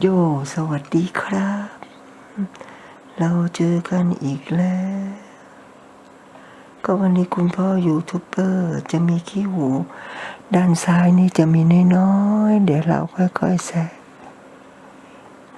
โยสวัสดีครับ เราเจอกันอีกแล้ว ก็วันนี้คุณพ่อยูทูบเบอร์จะมีขี้หู ด้านซ้ายนี่จะมีน้อยๆเดี๋ยวเราค่อยๆแซะ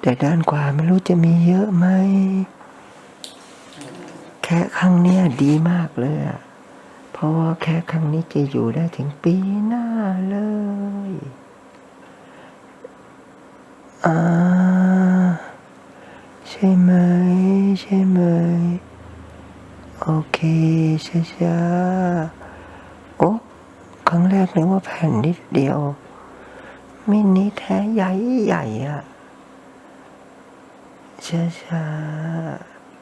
แต่ด้านขวาไม่รู้จะมีเยอะไหม แค่ครั้งเนี้ยดีมากเลย เพราะว่าแค่ครั้งนี้จะอยู่ได้ถึงปีหน้าเลย อ่าใช่ไหม ใช่ไหม โอเคช้าๆโอ้ครั้งแรกนึกว่าแผ่นนิดเดียวมินิแท้ใหญ่ใหญ่อะช้า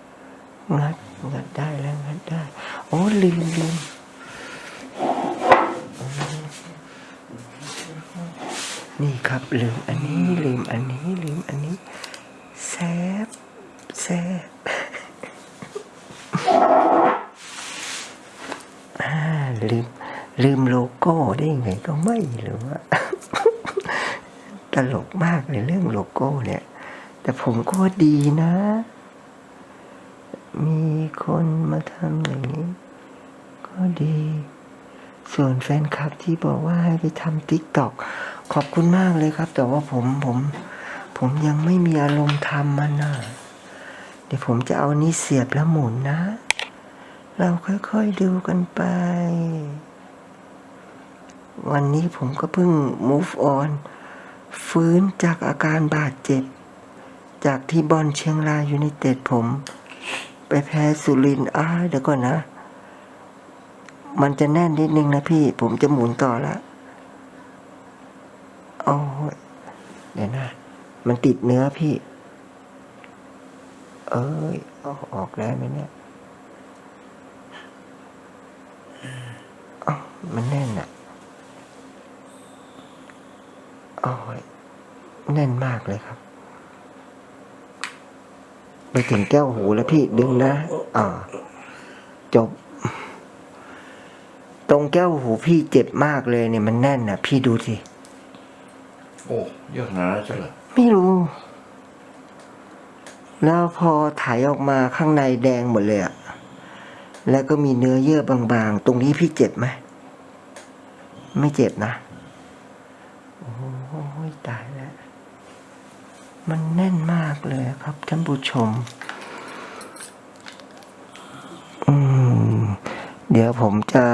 ๆงัดงัดได้แล้วงัดได้ โอ้ลืมลืม นี่ครับลืมอันนี้ลืมอันนี้ลืมอันนี้แซบแซบอ่าลืมลืมโลโก้ได้ยังไงก็ไม่รู้ว่าตลกมากเลยเรื่องโลโก้เนี่ย แต่ผมก็ดีนะ มีคนมาทำอย่างนี้ ก็ดี ส่วนแฟนคลับที่บอกว่าให้ไปทำติ๊กต็อก ขอบคุณมากเลยครับ แต่ว่าผมผมผมยังไม่มีอารมณ์ทำมันนะเดี๋ยวผมจะเอานี้เสียบแล้วหมุนนะ เราค่อยๆดูกันไป วันนี้ผมก็เพิ่ง move on ฟื้นจากอาการบาดเจ็บ จากที่บอลเชียงรายยูไนเต็ดผม ไปแพ้สุรินทร์อ้าเดี๋ยวก่อนนะ มันจะแน่นนิดนึงนะพี่ ผมจะหมุนต่อละโอ้ยเดี๋ยวนะ มันติดเนื้อพี่ เอ้ยเอาออกได้ไหมเนี่ยอ้ามันแน่นอะโอ้ยแน่นมากเลยครับ ไปถึงแก้วหูแล้วพี่ดึงนะอ่าจบ ตรงแก้วหูพี่เจ็บมากเลยเนี่ยมันแน่นอะพี่ดูสิ โอ้เยอะขนาดนั้นใช่เหรอ ไม่รู้ แล้วพอถ่ายออกมาข้างในแดงหมดเลยอะแล้วก็มีเนื้อเยื่อบางๆ ตรงนี้พี่เจ็บไหม ไม่เจ็บนะ โอ้ยตายแล้ว มันแน่นมากเลยครับท่านผู้ชม อืม เดี๋ยวผมจะ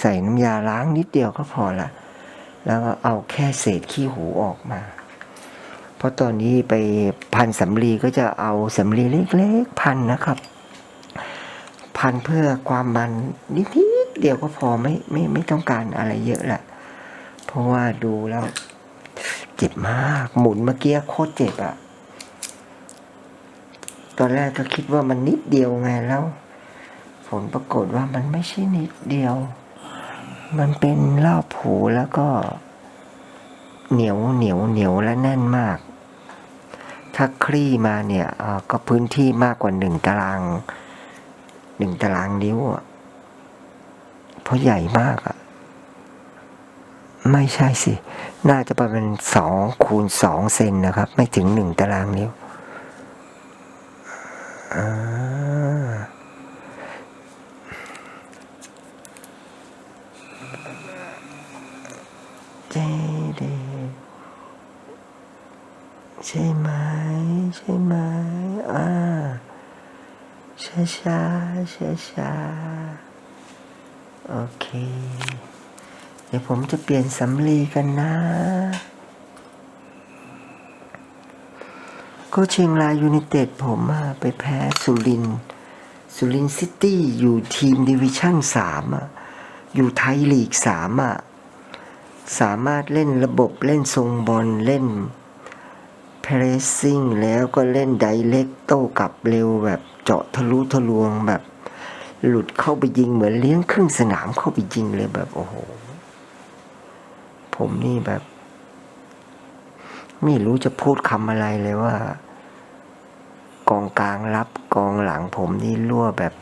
ใส่น้ำยาล้างนิดเดียวก็พอละ แล้วก็เอาแค่เศษขี้หูออกมา เพราะตอนนี้ไปพันสำลีก็จะเอาสำลีเล็กๆพันนะครับ พันเพื่อความมันนิดๆเดียวก็พอไม่ไม่ไม่ต้องการอะไรเยอะแหละเพราะว่าดูแล้วเจ็บมากหมุนเมื่อกี้โคตรเจ็บอะตอนแรกก็คิดว่ามันนิดเดียวไงแล้ว ผลปรากฏว่ามันไม่ใช่นิดเดียว มันเป็นรอบหูแล้วก็เหนียวเหนียวเหนียวและแน่นมาก ถ้าคลี่มาเนี่ยก็พื้นที่มากกว่าหนึ่งตารางหนึ่งตารางนิ้วเพราะใหญ่มากอะไม่ใช่สิ น่าจะประมาณสองคูณสองเซนนะครับ ไม่ถึงหนึ่งตารางนิ้วเจเดใช่ไหม ช่ไหมอ่าช้าช้าช้าช้าโอเค เดี๋ยวผมจะเปลี่ยนสำลีกันนะก็เชียงรายยูไนเต็ดผมอะไปแพ้สุริน สุรินซิตี้อยู่ทีมดิวิชั่นสามอะอยู่ไทยลีกสามอะสามารถเล่นระบบเล่นทรงบอลเล่น เพรสซิ่งแล้วก็เล่นไดเล็กโต้กลับเร็วแบบเจาะทะลุทะลวงแบบ หลุดเข้าไปยิงเหมือนเลี้ยงครึ่งสนามเข้าไปยิงเลยแบบโอ้โห ผมนี่แบบ ไม่รู้จะพูดคำอะไรเลยว่า กองกลางรับกองหลังผมนี่รั่วแบบ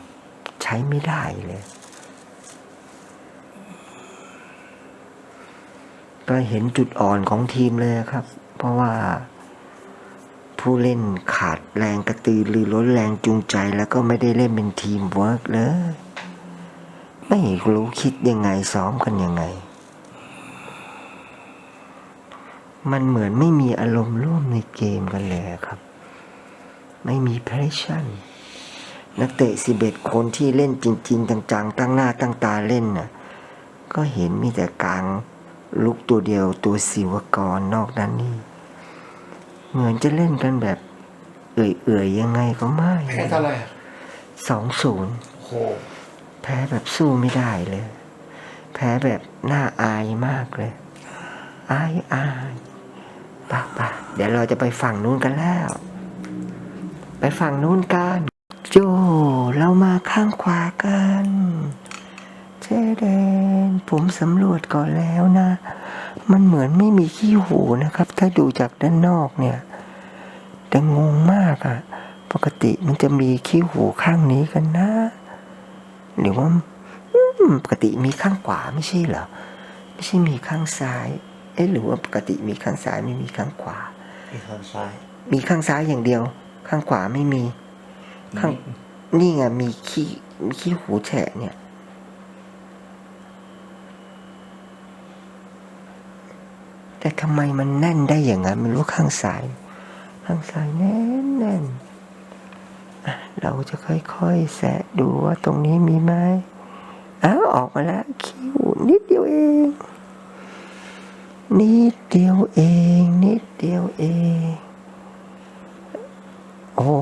ใช้ไม่ได้เลยก็เห็นจุดอ่อนของทีมเลยครับ เพราะว่า ผู้เล่นขาดแรงกระตือรือร้นแรงจูงใจแล้วก็ไม่ได้เล่นเป็นทีมเวิร์กเลย ไม่รู้คิดยังไงซ้อมกันยังไง มันเหมือนไม่มีอารมณ์ร่วมในเกมกันเลยครับ ไม่มีเพรสชั่น นักเตะสิบเอ็ดคนที่เล่นจริง ๆ จังๆ ตั้งหน้าตั้งตาเล่นน่ะ ก็เห็นมีแต่กลางลุกตัวเดียวตัวสิวกรนอกนั้นนี่ เหมือนจะเล่นกันแบบ เอื่อยๆยังไงก็ไม่แพ้เท่าไหร่อะสองศูนย์โอ้โหแพ้แบบสู้ไม่ได้เลย แพ้แบบน่าอายมากเลย อายอายปะปะเดี๋ยวเราจะไปฝั่งนู้นกันแล้ว ไปฝั่งนู้นกัน โจ เรามาข้างขวากันเจเดนผมสำรวจก่อนแล้วนะ มันเหมือนไม่มีขี้หูนะครับ ถ้าดูจากด้านนอกเนี่ย แต่งงมากอะปกติมันจะมีขี้หูข้างนี้กันนะ หรือว่าอืมปกติมีข้างขวาไม่ใช่เหรอ ไม่ใช่มีข้างซ้าย เอ๊ะหรือว่าปกติมีข้างซ้ายไม่มีข้างขวา มีข้างซ้าย มีข้างซ้ายอย่างเดียว ข้างขวาไม่มี ข้างนี่ไงมีขี้มีขี้หูแฉะเนี่ย แต่ทำไมมันแน่นได้อย่างนั้นไม่รู้ข้างซ้าย ข้างซ้ายแน่นแน่นเราจะค่อยๆแสะดูว่าตรงนี้มีไหมอ้าวออกมาแล้วคิ้วนิดเดียวเอง นิดเดียวเอง นิดเดียวเอง โอ้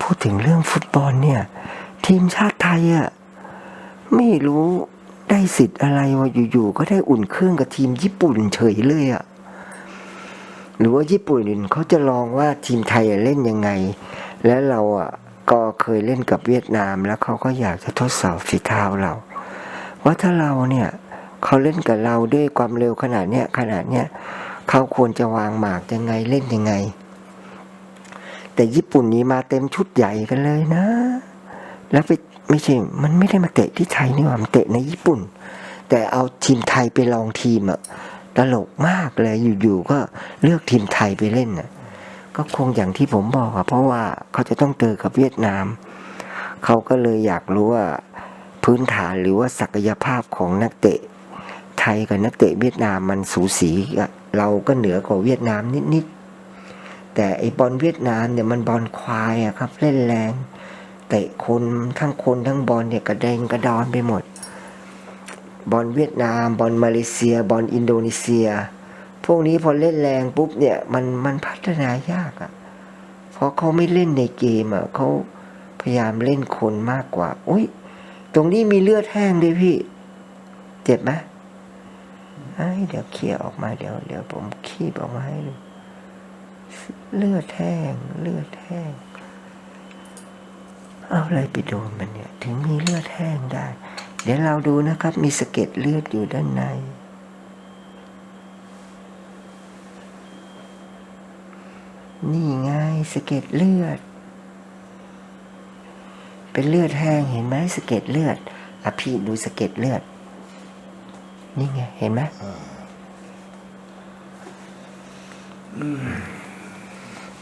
พูดถึงเรื่องฟุตบอลเนี่ย ทีมชาติไทยอะไม่รู้ ได้สิทธิ์อะไรวะอยู่ๆก็ได้อุ่นเครื่องกับทีมญี่ปุ่นเฉยเลยอะหรือว่าญี่ปุ่นเขาจะลองว่าทีมไทยเล่นยังไง แล้วเราอะก็เคยเล่นกับเวียดนามแล้วเขาก็อยากจะทดสอบฝีเท้าเราว่าถ้าเราเนี่ยเขาเล่นกับเราด้วยความเร็วขนาดเนี้ยขนาดเนี้ยเขาควรจะวางหมากยังไงเล่นยังไง แต่ญี่ปุ่นนี้มาเต็มชุดใหญ่กันเลยนะ แล้วไป ไม่ใช่ มันไม่ได้มาเตะที่ไทยนี่หว่ามันเตะในญี่ปุ่น แต่เอาทีมไทยไปลองทีมอะตลกมากเลยอยู่ๆก็เลือกทีมไทยไปเล่นน่ะ ก็คงอย่างที่ผมบอกอะเพราะว่าเขาจะต้องเจอกับเวียดนาม เขาก็เลยอยากรู้ว่าพื้นฐานหรือว่าศักยภาพของนักเตะ ไทยกับนักเตะเวียดนามมันสูสีอะเราก็เหนือกว่าเวียดนามนิดๆแต่ไอบอลเวียดนามเนี่ยมันบอลควายอะครับ เล่นแรง เตะคนทั้งคนทั้งบอลเนี่ยกระเด็นกระดอนไปหมด บอลเวียดนามบอลมาเลเซีย บอลอินโดนีเซีย พวกนี้พอเล่นแรงปุ๊บเนี่ยมันมันพัฒนายากอะเพราะเขาไม่เล่นในเกมอะเขาพยายามเล่นคนมากกว่าอุ้ยตรงนี้มีเลือดแห้งด้วยพี่ เจ็บไหมไอ้เดี๋ยวเคลียร์ออกมาเดี๋ยวเดี๋ยวผมคีบออกมาให้ดูเลือดแห้งเลือดแห้ง เอาอะไรไปโดนมันเนี่ย ถึงมีเลือดแห้งได้ เดี๋ยวเราดูนะครับ มีสะเก็ดเลือดอยู่ด้านใน นี่ไงสะเก็ดเลือด เป็นเลือดแห้งเห็นไหมสะเก็ดเลือดอะพี่ดูสะเก็ดเลือด นี่ไง เห็นไหมอ้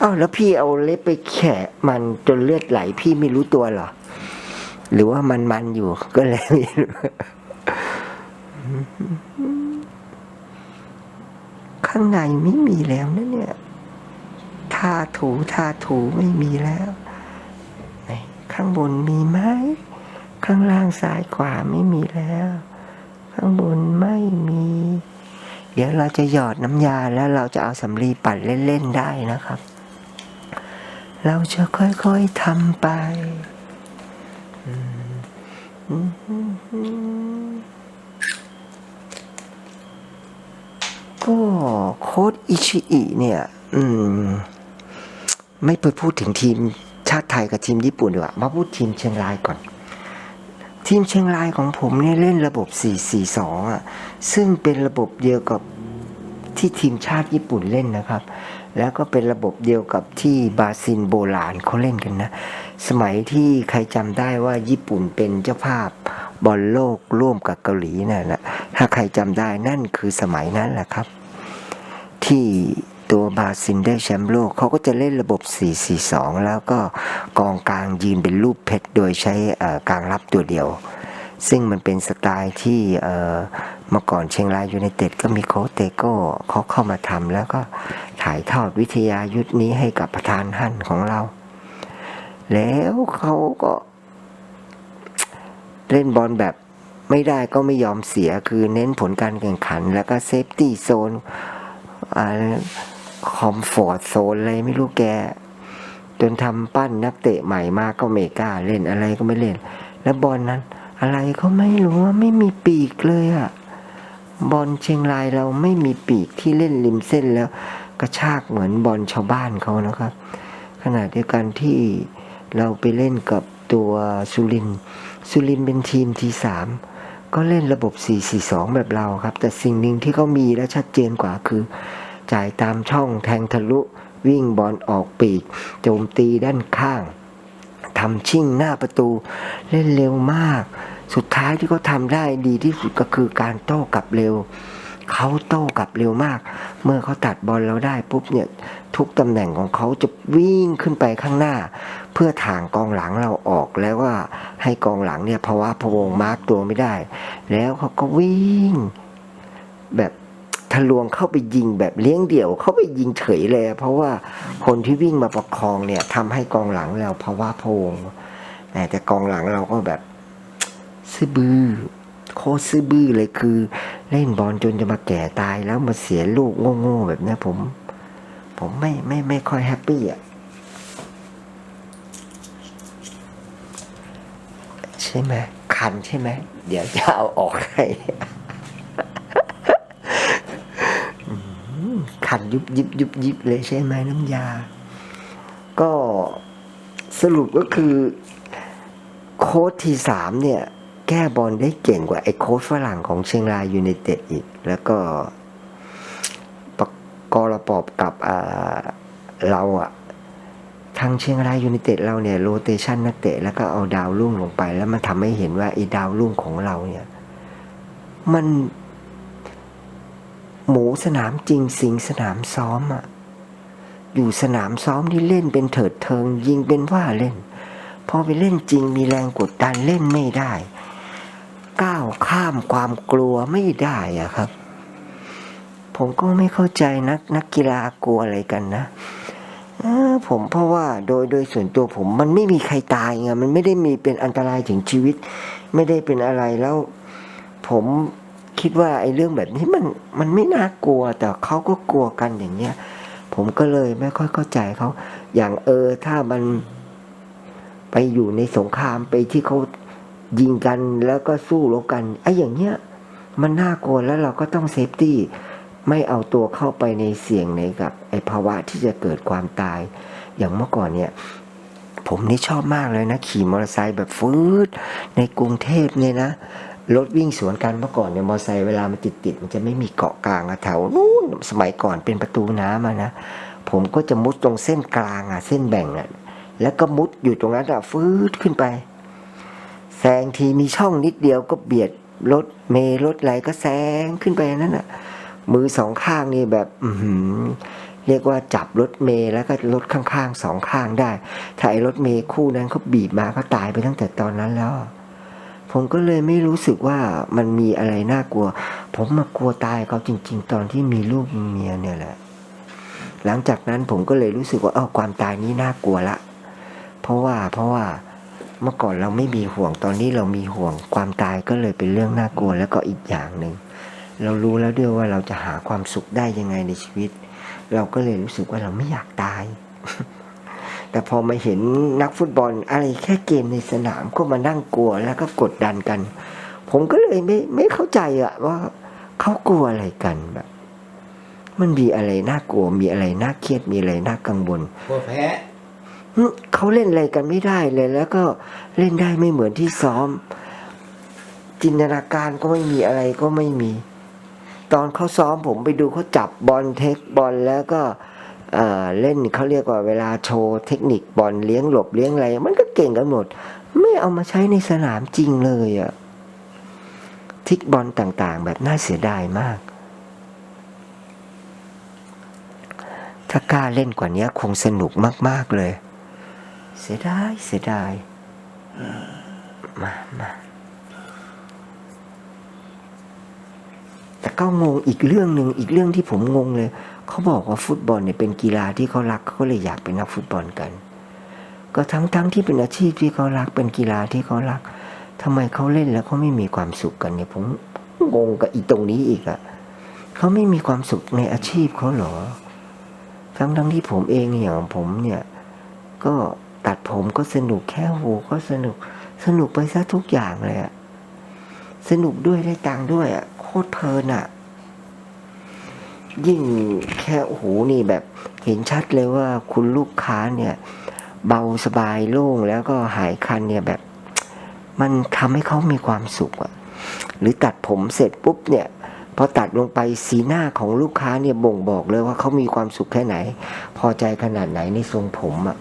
อ้าวแล้วพี่เอาเล็บไปแขะมันจนเลือดไหล พี่ไม่รู้ตัวเหรอ หรือว่ามันมันอยู่ก็เลยไม่รู้ข้างในไม่มีแล้วนะเนี่ยทาถูทาถูไม่มีแล้วข้างบนมีไหมข้างล่างซ้ายขวาไม่มีแล้ว ข้างบนไม่มี เดี๋ยวเราจะหยอดน้ำยาแล้วเราจะเอาสำลีปั่นเล่น ๆ ได้นะครับ เราจะค่อยๆทำไปก็โค้ดอิชิอิเนี่ย อืม ไม่ไปพูดถึงทีมชาติไทยกับทีมญี่ปุ่นดีกว่า มาพูดทีมเชียงรายก่อน ทีมเชียงรายของผมเนี่ยเล่นระบบ 4-4-2 อะ ซึ่งเป็นระบบเดียวกับที่ทีมชาติญี่ปุ่นเล่นนะครับ แล้วก็เป็นระบบเดียวกับที่บาซิลโบราณเขาเล่นกันนะ สมัยที่ใครจำได้ว่าญี่ปุ่นเป็นเจ้าภาพบอลโลกร่วมกับเกาหลีนั่นแหละถ้าใครจำได้นั่นคือสมัยนั้นแหละครับ ที่ตัวบาซินได้แชมป์โลกเขาก็จะเล่นระบบ 4-4-2 แล้วก็กองกลางยืนเป็นรูปเพชร โดยใช้กลางรับตัวเดียว ซึ่งมันเป็นสไตล์ที่เมื่อก่อนเชียงรายยูไนเต็ดก็มีโคเตโก้เขาเข้ามาทำแล้วก็ ถ่ายทอดวิทยายุทธนี้ให้กับประธานหั่นของเรา แล้วเขาก็เล่นบอลแบบไม่ได้ก็ไม่ยอมเสียคือเน้นผลการแข่งขัน แล้วก็เซฟตี้โซนคอมฟอร์ตโซนอะไรไม่รู้แก จนทำปั้นนักเตะใหม่มากก็ไม่กล้าเล่นอะไรก็ไม่เล่น แล้วบอลนั้น อะไรก็ไม่รู้ว่าไม่มีปีกเลยอะบอลเชียงรายเราไม่มีปีกที่เล่นริมเส้นแล้ว กระชากเหมือนบอลชาวบ้านเขานะครับ ขณะเดียวกันที่เราไปเล่นกับตัวสุรินสุรินเป็นทีมทีสามก็เล่นระบบ 4-4-2 แบบเราครับ แต่สิ่งหนึ่งที่เขามีและชัดเจนกว่าคือ จ่ายตามช่องแทงทะลุ วิ่งบอลออกปีก โจมตีด้านข้างทำชิ่งหน้าประตูเล่นเร็วมาก สุดท้ายที่เขาทำได้ดีที่สุดก็คือการโต้กลับเร็ว เขาโต้กลับเร็วมาก เมื่อเขาตัดบอลเราได้ปุ๊บเนี่ยทุกตำแหน่งของเขาจะวิ่งขึ้นไปข้างหน้า เพื่อถ่างกองหลังเราออกแล้วว่าให้กองหลังเนี่ยภาวะพวงมาร์กตัวไม่ได้ แล้วเขาก็วิ่ง แบบทะลวงเข้าไปยิงแบบเลี้ยงเดี่ยว เข้าไปยิงเฉยเลย เพราะว่าคนที่วิ่งมาประคองเนี่ยทำให้กองหลังเราภาวะพวงแต่กองหลังเราก็แบบซื่อบื้อโคตรซื่อบื้อเลยคือ เล่นบอลจนจะมาแก่ตายแล้วมาเสียลูกโง่ๆแบบนี้ผม ผมไม่ไม่ไม่ค่อยแฮปปี้อะใช่ไหมคันใช่ไหมเดี๋ยวจะเอาออกให้คันยุบยิบยุบยิบเลยใช่ไหมน้ำยา ก็สรุปก็คือ โค้ชทีสามเนี่ย แก้บอลได้เก่งกว่าไอ้โค้ชฝรั่งของเชียงรายยูไนเต็ดอีก แล้วก็ประกอบระปอบกับเราอะทางเชียงรายยูไนเต็ดเราเนี่ยโรเตชันนักเตะแล้วก็เอาดาวรุ่งลงไป แล้วมันทำให้เห็นว่าไอ้ดาวรุ่งของเราเนี่ย มัน หมูสนามจริงสิงสนามซ้อมอะอยู่สนามซ้อมที่เล่นเป็นเถิดเทิง ยิงเป็นว่าเล่น พอไปเล่นจริงมีแรงกดดันเล่นไม่ได้ ก้าวข้ามความกลัวไม่ได้อะครับ ผมก็ไม่เข้าใจนักนักกีฬากลัวอะไรกันนะผมเพราะว่าโดยโดยส่วนตัวผมมันไม่มีใครตายไงมันไม่ได้มีเป็นอันตรายถึงชีวิต ไม่ได้เป็นอะไรแล้ว ผมคิดว่าไอ้เรื่องแบบนี้มันมันไม่น่ากลัวแต่เขาก็กลัวกันอย่างเงี้ย ผมก็เลยไม่ค่อยเข้าใจเขาอย่างเออถ้ามันไปอยู่ในสงครามไปที่เขา ยิงกันแล้วก็สู้รบกันไอ้อย่างเงี้ยมันน่ากลัวแล้วเราก็ต้องเซฟตี้ไม่เอาตัวเข้าไปในเสี่ยงในกับไอภาวะที่จะเกิดความตาย อย่างเมื่อก่อนเนี่ย ผมนี่ชอบมากเลยนะ ขี่มอเตอร์ไซค์แบบฟืดในกรุงเทพเนี่ยนะรถวิ่งสวนกันเมื่อก่อนเนี่ยมอเตอร์ไซค์เวลามันติดติดๆมันจะไม่มีเกาะกลางอะแถวนู้นสมัยก่อนเป็นประตูน้ำอะนะผมก็จะมุดตรงเส้นกลางอะเส้นแบ่งอะแล้วก็มุดอยู่ตรงนั้นอะฟืดขึ้นไป แซงทีมีช่องนิดเดียวก็เบียดรถเมล์รถไหลก็แซงขึ้นไปนั่นอะมือสองข้างนี่แบบ อืเรียกว่าจับรถเมล์แล้วก็รถข้างๆสองข้างได้ ถ้าไอ้รถเมล์คู่นั้นเขาบีบมาเขาตายไปตั้งแต่ตอนนั้นแล้ว ผมก็เลยไม่รู้สึกว่ามันมีอะไรน่ากลัว ผมมากลัวตายเขาจริง ๆ ตอนที่มีลูกมีเมียเนี่ยแหละ หลังจากนั้นผมก็เลยรู้สึกว่าเออความตายนี้น่ากลัวละ เพราะว่าเพราะว่า เมื่อก่อนเราไม่มีห่วงตอนนี้เรามีห่วง ความตายก็เลยเป็นเรื่องน่ากลัวแล้วก็อีกอย่างหนึ่งเรารู้แล้วด้วยว่าเราจะหาความสุขได้ยังไงในชีวิต เราก็เลยรู้สึกว่าเราไม่อยากตาย แต่พอมาเห็นนักฟุตบอลอะไรแค่เกมในสนามก็มานั่งกลัวแล้วก็กดดันกัน ผมก็เลยไม่ไม่เข้าใจอะว่าเขากลัวอะไรกันแบบมันมีอะไรน่ากลัว มีอะไรน่าเครียด มีอะไรน่ากังวลพวแพ้ เขาเล่นอะไรกันไม่ได้เลย แล้วก็เล่นได้ไม่เหมือนที่ซ้อม จินตนาการก็ไม่มีอะไรก็ไม่มี ตอนเขาซ้อมผมไปดูเขาจับบอลเทคบอลแล้วก็เล่นเขาเรียกว่าเวลาโชว์เทคนิคบอลเลี้ยงหลบเลี้ยงอะไร มันก็เก่งกันหมด ไม่เอามาใช้ในสนามจริงเลยอะทิกบอลต่างๆ แบบน่าเสียดายมาก ถ้ากล้าเล่นกว่านี้คงสนุกมาก ๆ เลย เสียดายเสียดายมามาแต่ก็งงอีกเรื่องหนึ่งอีกเรื่องที่ผมงงเลย เขาบอกว่าฟุตบอลเนี่ยเป็นกีฬาที่เขารักเขาเลยอยากเป็นนักฟุตบอลกัน ก็ทั้งทั้งที่เป็นอาชีพที่เขารักเป็นกีฬาที่เขารักทำไมเขาเล่นแล้วเขาไม่มีความสุขกันเนี่ยผมงงกับอีตรงนี้อีกอะเขาไม่มีความสุขในอาชีพเขาเหรอ ทั้งทั้งที่ผมเองอย่างผมเนี่ยก็ ตัดผมก็สนุกแค่หูก็สนุก สนุกไปซะทุกอย่างเลยอะสนุกด้วยได้ตังค์ด้วยอะโคตรเพลินอะยิ่งแค่โอ้โหนี่แบบ เห็นชัดเลยว่าคุณลูกค้าเนี่ย เบาสบายโล่งแล้วก็หายคันเนี่ยแบบ มันทำให้เขามีความสุขอะหรือตัดผมเสร็จปุ๊บเนี่ยพอตัดลงไปสีหน้าของลูกค้าเนี่ยบ่งบอกเลยว่าเขามีความสุขแค่ไหน พอใจขนาดไหนในทรงผมอะ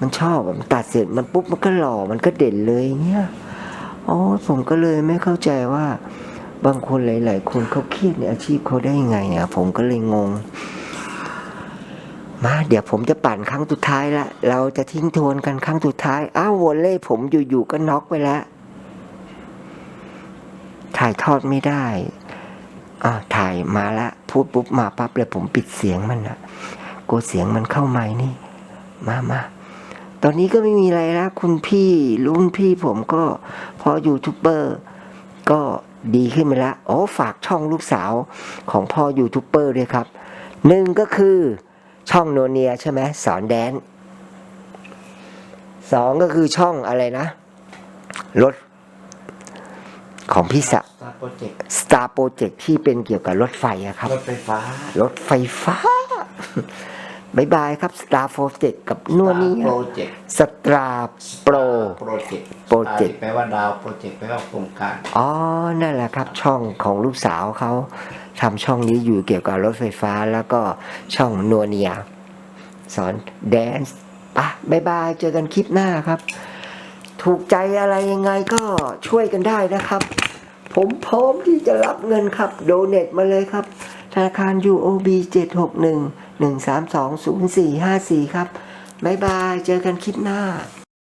มันชอบมันตัดเสร็จมันปุ๊บมันก็หล่อมันก็เด่นเลยเนี่ยอ๋อผมก็เลยไม่เข้าใจว่า บางคนหลาย ๆ คนเขาเครียดในอาชีพเขาได้ยังไงอะผมก็เลยงง มา เดี๋ยวผมจะปั่นครั้งสุดท้ายละ เราจะทิ้งทวนกันครั้งสุดท้าย อ้าววอลเล่ผมอยู่ ๆ ก็น็อกไปแล้ว ถ่ายทอดไม่ได้อ่าถ่ายมาละพูดปุ๊บมาปั๊บเลยผมปิดเสียงมันอะกลัวเสียงมันเข้าไม้นี่ มามา ตอนนี้ก็ไม่มีอะไรละคุณพี่รุ่นพี่ผมก็พอยูทูบเบอร์ก็ดีขึ้นไปแล้วอ๋อฝากช่องลูกสาวของพ่อยูทูบเบอร์ด้วยครับหนึ่งก็คือช่องโนเนียใช่ไหมสอนแดนสองก็คือช่องอะไรนะรถของพี่สะสตาร์โปรเจกต์ Star Project ที่เป็นเกี่ยวกับรถไฟอะครับ รถไฟฟ้า รถไฟฟ้า บายบายครับ Star Project กับนวลนี้โปรเจกต์สตราโปรโปรเจกต์ Project แปลว่าดาวโปรเจกต์แปลว่าโครงการ อ๋อ นั่นแหละครับ ช่องของลูกสาวเขาทำช่องนี้อยู่เกี่ยวกับรถไฟฟ้าแล้วก็ช่องนัวเนีย สอนแดนซ์ปะบายบาย เจอกันคลิปหน้าครับ ถูกใจอะไรยังไงก็ช่วยกันได้นะครับ ผมพร้อมที่จะรับเงินครับ โดเน a มาเลยครับธนาคาร UOB 761 132 0454 ครับ บ๊ายบาย เจอกันคลิปหน้า